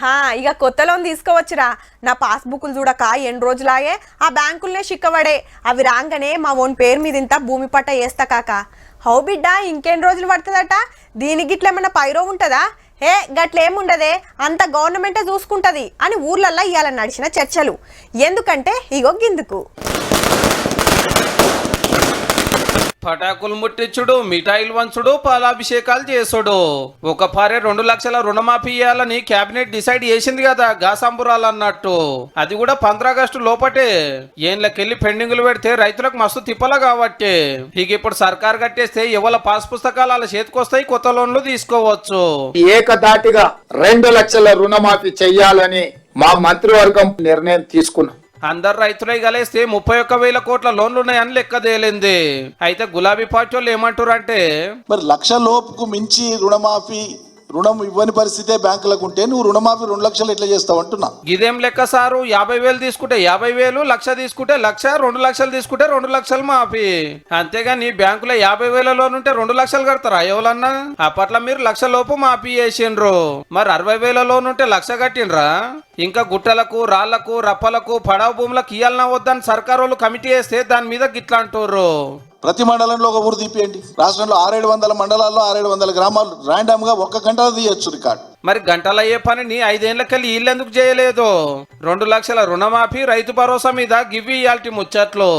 హా ఇక కొత్త లోన్ తీసుకోవచ్చురా. నా పాస్బుక్లు చూడక ఎన్ని రోజులాగే ఆ బ్యాంకులనే చిక్కబడే అవి రాగానే మా ఓన్ పేరు మీద ఇంత భూమి పట్ట వేస్తా కాక. హౌ బిడ్డ ఇంకెన్ని రోజులు పడుతుందట? దీనికి ఇట్లా ఏమైనా పైరో ఉంటుందా? ఏ గట్లేముండదే? అంత గవర్నమెంటే చూసుకుంటది అని ఊర్లల్లో ఇవాళ నడిచిన చర్చలు. ఎందుకంటే ఇగో గిందుకు. పటాకులు ముట్టించుడు మిఠాయిలు వంచుడు పాలాభిషేకాలు చేసుడు. ఒక పారే రెండు లక్షల రుణమాఫీ ఇయ్యాలని కేబినెట్ డిసైడ్ చేసింది కదా గాసంబురాలు అన్నట్టు. అది కూడా పంద్రాగస్టు లోపటే. ఏళ్ళకెళ్ళి పెండింగులు పెడితే రైతులకు మస్తు తిప్పల కాబట్టి. ఇక ఇప్పుడు సర్కార్ కట్టేస్తే ఇవాళ పాస్ పుస్తకాలు అలా చేతికొస్తాయి కొత్త లోన్లు తీసుకోవచ్చు. ఏకదాటిగా రెండు లక్షల రుణమాఫీ చెయ్యాలని మా మంత్రివర్గం నిర్ణయం తీసుకున్నాం. అందరు రైతులై కలిస్తే ముప్పై ఒక్క వేల కోట్ల లోన్లు ఉన్నాయని లెక్క తేలింది. అయితే గులాబీ పార్టీ వాళ్ళు ఏమంటారు అంటే మరి లక్ష లోపుకు మించి రుణమాఫీ రుణం ఇవ్వని పరిస్థితే బ్యాంకులకు ఉంటే నువ్వు రుణమాఫీ రెండు లక్షలు ఎట్లా చేస్తావు అంటున్నా. ఇదేం లెక్క సారు? యాభై వేలు తీసుకుంటే యాభై వేలు లక్ష తీసుకుంటే లక్ష రెండు లక్షలు తీసుకుంటే రెండు లక్షలు మాఫీ. అంతేగాని బ్యాంకులో యాభై వేల లోన్ ఉంటే రెండు లక్షలు కడతారా? ఎవరన్నా? అప్పట్లో మీరు లక్ష లోపు మాఫీ చేసిండ్రు. మరి అరవై వేల లోన్ ఉంటే లక్ష కట్టిండ్రా? ఇంకా గుట్టలకు రాళ్ళకు రప్పలకు పడవ భూములకు ఇయ్యాలన్నా వద్దని సర్కారు వాళ్ళు కమిటీ వేస్తే దాని మీద గిట్లా అంటారు ప్రతి మండలంలో ఒక ఊరు తీపియండి. రాష్ట్రంలో ఆరేడు వందల మండలాల్లో ఆరేడు వందల గ్రామాలు ర్యాండమ్గా ఒక్క గంటలో తీయచ్చు రికార్డ్. మరి గంటలయ్యే పనిని ఐదేళ్ళకెళ్ళి ఇల్లెందుకు చేయలేదు? రెండు లక్షల రుణమాఫీ రైతు భరోసా మీద గివ్వి ఇయాల్టి ముచ్చట్లు.